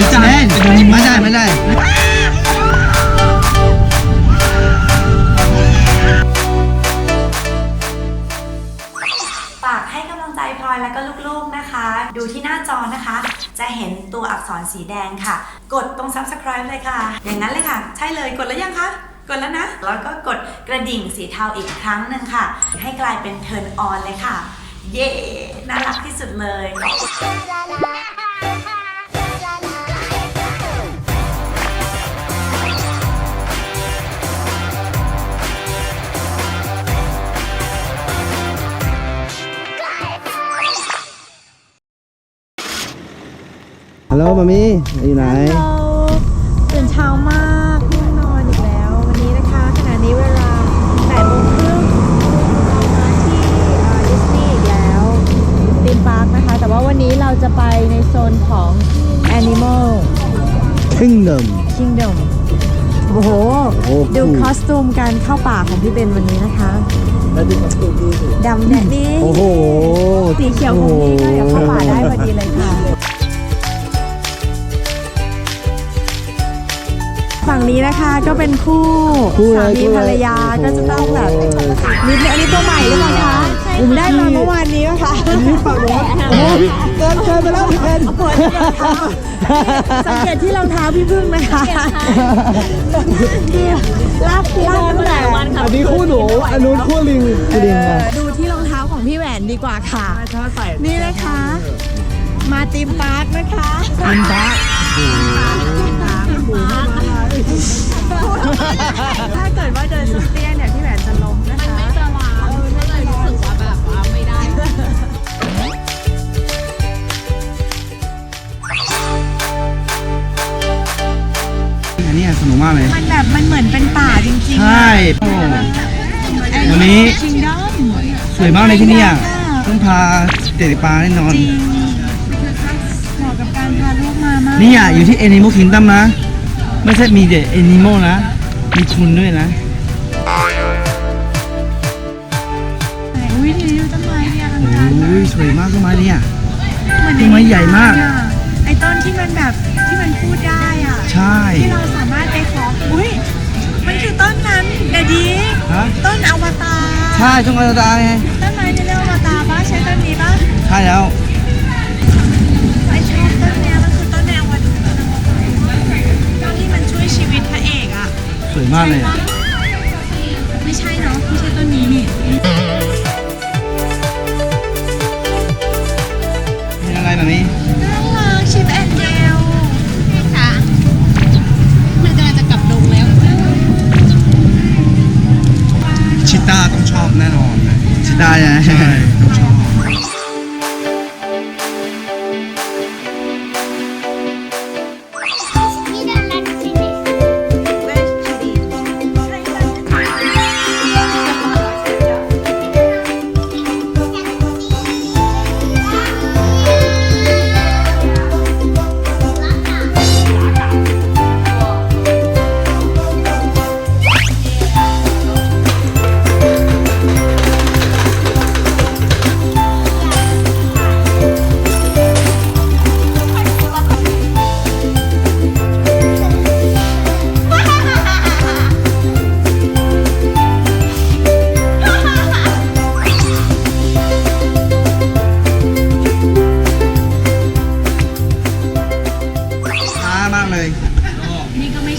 ไม่ได้ไม่ได้ฝากให้กำลังใจพลอยแล้วก็ลูกๆนะคะ ดูที่หน้าจอนะคะ จะเห็นตัวอักษรสีแดงค่ะ กดตรง subscribe เลยค่ะ อย่างนั้นเลยค่ะ ใช่เลยกดแล้วยังคะกดแล้วนะ แล้วก็กดกระดิ่งสีเทาอีกครั้งหนึ่งค่ะ ให้กลายเป็น turn on เลยค่ะ เย้ น่ารักที่สุดเลย โหลมามีอยู่ไหน ตื่นเช้ามากง่วงนอนอีกแล้ว วันนี้นะคะขณะนี้เวลา8โมงครึ่งเรามาที่ดิสนีย์อีกแล้วตีมพาร์คนะคะ แต่ว่าวันนี้เราจะไปในโซนของ Animal Kingdom Kingdom โอ้โห โอ้โห ดูคอสตูมการเข้าป่าของพี่เบนวันนี้นะคะแล้วดูมาตูดีสิดำแดดนี้โอ้โหสีเขียวของนี้ก็เดี๋ยวเข้าป่าได้พอดีเลยค่ะ ฝั่งนี้นะคะก็เป็นคู่คู่เลยสามีคู่เลยภรรยาโอ้โห ก็จะต้องแบบนิดนึงอันนี้ตัวใหม่หรือเปล่าคะอุ้มได้มาเมื่อวานนี้ป่ะคะฝั่งโน้นโอ้โหเกินเกินไปแล้วพี่เพนสังเกตที่รองเท้าพี่พึ่งนะคะลากลากตั้งแต่อันนี้คู่หนูอันนู้นคู่ลิงคู่ลิงอะดูที่รองเท้าของพี่แหวนดีกว่าค่ะ นี่นะคะ มาตีมปาร์คนะคะลิงบ้าถ้า ใช่โอ้วันนี้คิงดอมสวยมากเลยที่นี่อะต้องพาเด็กๆปลาแน่นอนจริงเหมาะกับการพาลูกมามากนี่อะอยู่ที่ Animal Kingdom นะ ไม่ใช่มีแต่ Animal นะ มีคุณด้วยนะ อุ้ยนี่ดูต้นไม้เนี่ยโอ้ยสวยมากต้นไม้เนี่ย เหมือนต้นไม้ใหญ่มาก ไอ้ต้นที่มันแบบที่มันพูดได้อะ ใช่ ที่เราสามารถไปขอ อุ้ยมัน คือต้นนั้นเดยวดีฮะ ต้นอวตารใช่ต้องกระดาษไงต้นไม้ที่เรียกว่าอวตารปะใช้ต้นนี้ปะใช่แล้ว ไอชอบต้นเนี้ยมันคือต้นแนวอวตารต้นที่มันช่วยชีวิตพระเอกอะสวยมากเลยอะ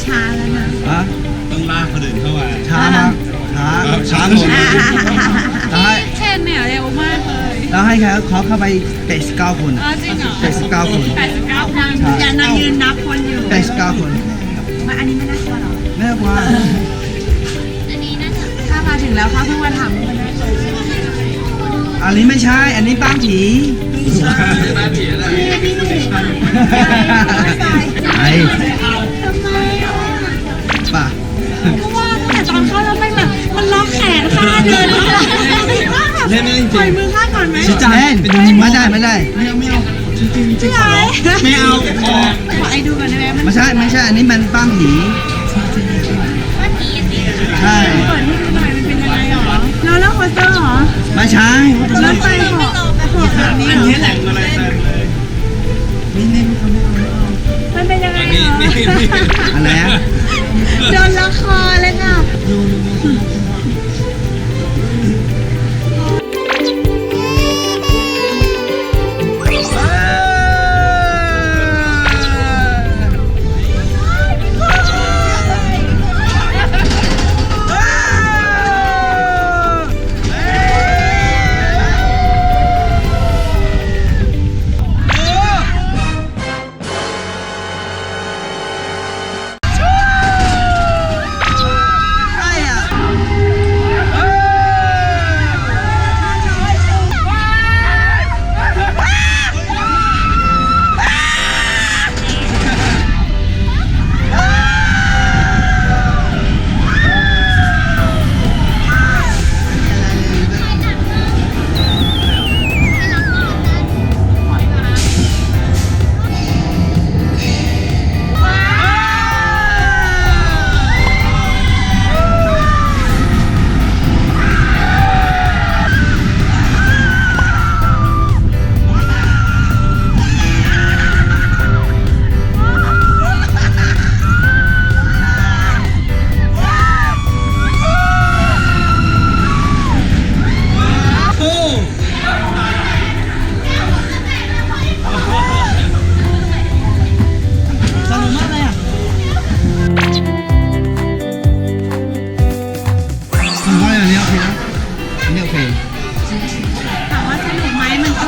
ช้าแล้วนะ ฮะต้องลากคนอื่นเข้ามา ช้ามากช้าเออช้าช้าหมดแล้วให้เช่นเนี่ยเร็วมากเลยแล้วให้เขาเขาเข้าไปเตะสเก้าคนอ๋อจริงเหรอเตะสเก้าคนแปดสิบเก้าคนใช่อย่านายืนนับคนอยู่เตะสเก้าคนมาอันนี้ไม่น่ากลัวหรอ แม่กว่าอันนี้น่าจะถ้ามาถึงแล้วค่ะเพิ่งมาถามมันน่ากลัวอันนี้ไม่ใช่ อันนี้บ้านผีบ้านผีอะไรไอ้ เดินแล้วเล่นได้จริงปล่อยมือข้าก่อนไหมชิต้าเล่นไม่ได้ไม่ได้ไม่เอาไม่เอาจริงจริงจริงไม่เอาไม่เอาออกขอไอ้ดูก่อนได้ไหมไม่ใช่ไม่ใช่อันนี้มันบ้านผีใช่เปิดให้ดูหน่อยมันเป็นยังไงหรอแล้วแล้วคสเตอร์หรอไม่ใช่รถไฟหาะเหาะแบบนี้อันนี้แหล่งอะไรเต็มเลยมันเป็นนี่นี่อะไรอะโดนละครเลยค่ะ เค ถามว่าสนุกไหมมันก็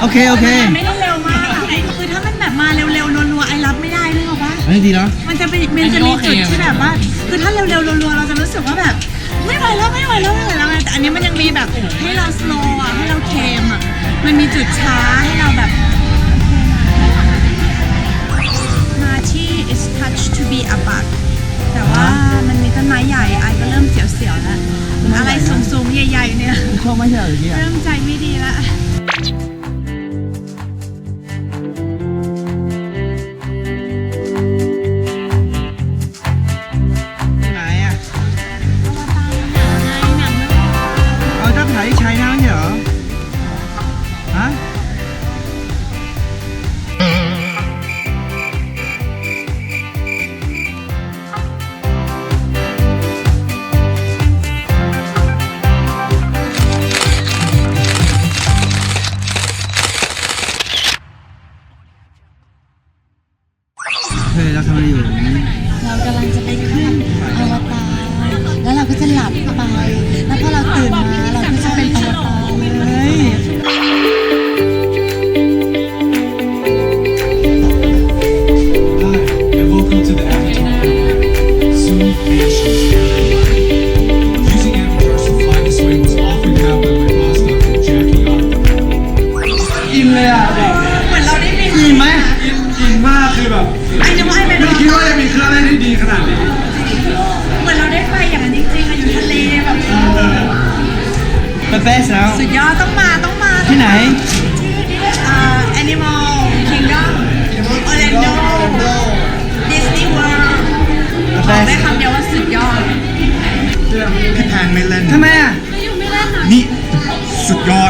โอเค โอเคไม่ได้เร็วมากอะคือถ้ามันแบบมาเร็วๆนัวๆไอรับไม่ได้นึกออกปะอันนี้ดีเนาะมันจะเป็นมันจะมีจุดที่แบบว่า คือถ้าเร็วๆรัวๆเราจะรู้สึกว่าแบบ ไม่ไหวแล้วไม่ไหวแล้วไม่ไหวแล้วไงแต่อันนี้มันยังมีแบบให้เราสโลว์อะให้เราเคมอะมันมีจุดช้าให้เราแบบ เฮ้ยเราทำอะไรอยู่ เรากำลังจะไปขึ้น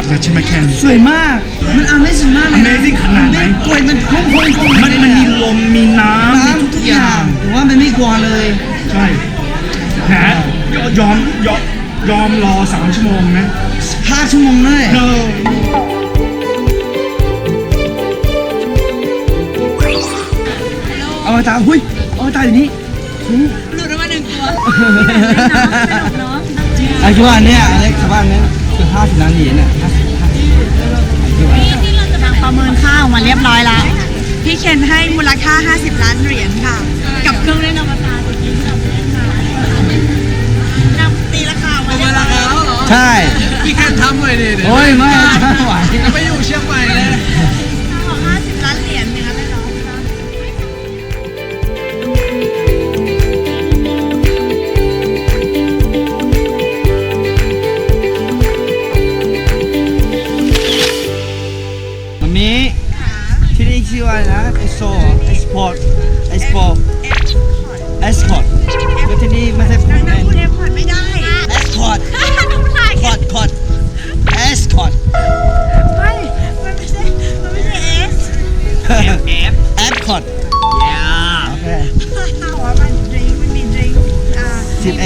สุดยอดเลยใช่ไหมแคนสวยมาก มัน Amazing มากเลยนะ Amazing ขนาดไหน กล้วยมันพุ่งพุ่งพุ่งมันมันมีลมมีน้ำมีน้ำทุกอย่างหรือว่ามันไม่กลัวเลยใช่นะยอมยอมยอมรอสามชั่วโมงนะห้าชั่วโมงเลยเออเอาตาหุ้ยเอาตาอยู่นี่หลุดออกมาหนึ่งตัวที่ไหนเล่นนะสนุกเนาะไอ้คิดว่าอันเนี้ยอเล็กซ์คิดว่าอันเนี้ย คือห้าสิบล้านเหรียญอะห้าสิบห้าสิบที่เราจะนำประเมินค่าออกมาเรียบร้อยแล้ว พี่เคนให้มูลค่า 50 ล้านเหรียญค่ะ กับเครื่องเล่นอวตารตัวนี้ที่เราเล่นมานำตีราคาออกมาเรียบร้อยแล้วใช่ พี่แคนทำเลยดิโอ้ยไม่ไม่ไหว แอป Epcot. Yeah. Okay. บอกว่ามันดริมันมีดริงอ่า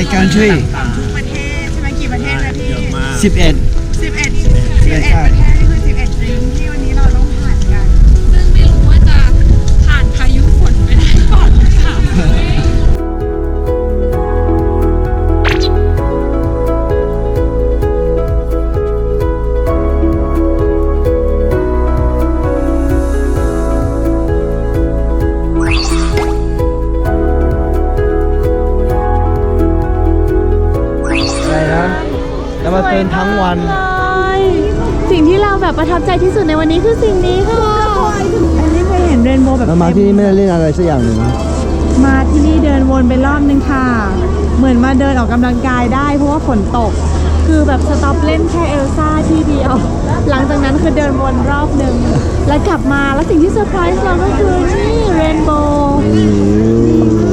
11 country ทุกประเทศใช่ไหมกี่ประเทศนะพี่สิบเอ็ดสิบเอ็ดสิบเอ็ดประเทศ นี้เคยเห็นเรนโบว์แบบเรามาที่นี่ไม่ได้เล่นอะไรสักอย่างหนึ่งนะมาที่นี่เดินวนไปรอบนึงค่ะ เหมือนมาเดินออกกำลังกายได้เพราะว่าฝนตก คือแบบสต็อปเล่นแค่เอลซ่าที่เดียว หลังจากนั้นคือเดินวนรอบหนึ่งแล้วกลับมาแล้วสิ่งที่เซอร์ไพรส์เราก็คือนี่เรนโบว์เร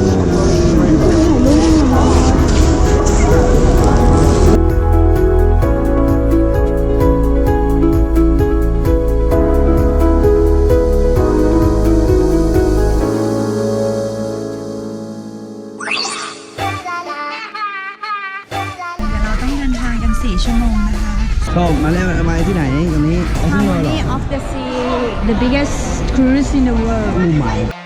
the biggest cruise in the world. Oh my